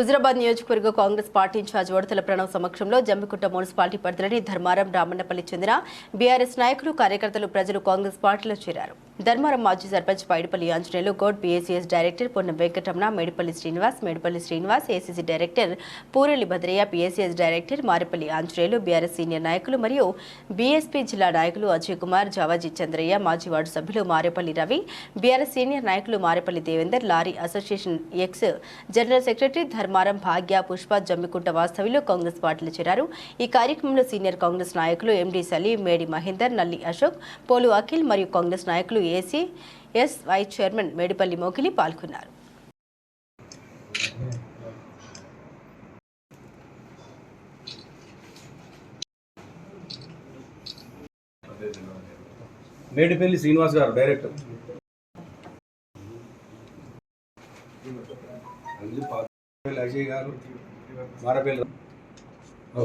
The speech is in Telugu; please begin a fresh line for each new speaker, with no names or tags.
హుజరాబాద్ నియోజకవర్గ కాంగ్రెస్ పార్టీ ఇన్ఛార్జ్ వడతల ప్రణవ్ సమక్షంలో జమ్మికుంట మున్సిపాలిటీ పరిధిలోని ధర్మారం రామన్నపల్లి చెందిన బీఆర్ఎస్ నాయకులు కార్యకర్తలు ప్రజలు కాంగ్రెస్ పార్టీలో చేరారు. ధర్మారం మాజీ sarpanch Paidipalli Anjaneyulu Goud PACS director Ponna Venkataramana Medipalli Srinivas Medipalli Srinivas ACC director Purelli Bhadraiah PACS director Maripalli Anjaneyulu BRS senior నాయకులు మరియు బీఎస్పీ జిల్లా నాయకులు అజయ్ కుమార్ జావాజీ చంద్రయ్య మాజీ వార్డు సభ్యులు మారేపల్లి రవి బీఆర్ఎస్ సీనియర్ నాయకులు Marepalli Devender lorry association ex general secretary Dharmaram Bhagya Pushpa Jammikunta వాస్తవ్యులు కాంగ్రెస్ పార్టీలో చేరారు. ఈ కార్యక్రమంలో సీనియర్ కాంగ్రెస్ నాయకులు ఎండీ సలీం మేడి మహేందర్ నల్లి అశోక్ పోలు అఖిల్ మరియు కాంగ్రెస్ నాయకులు AC S vice chairman Medipalli Mokili పాల్గొన్నారు.
మేడిపల్లి శ్రీనివాస్ గారు డైరెక్టర్. అజయ్ గారు మారపల్లి.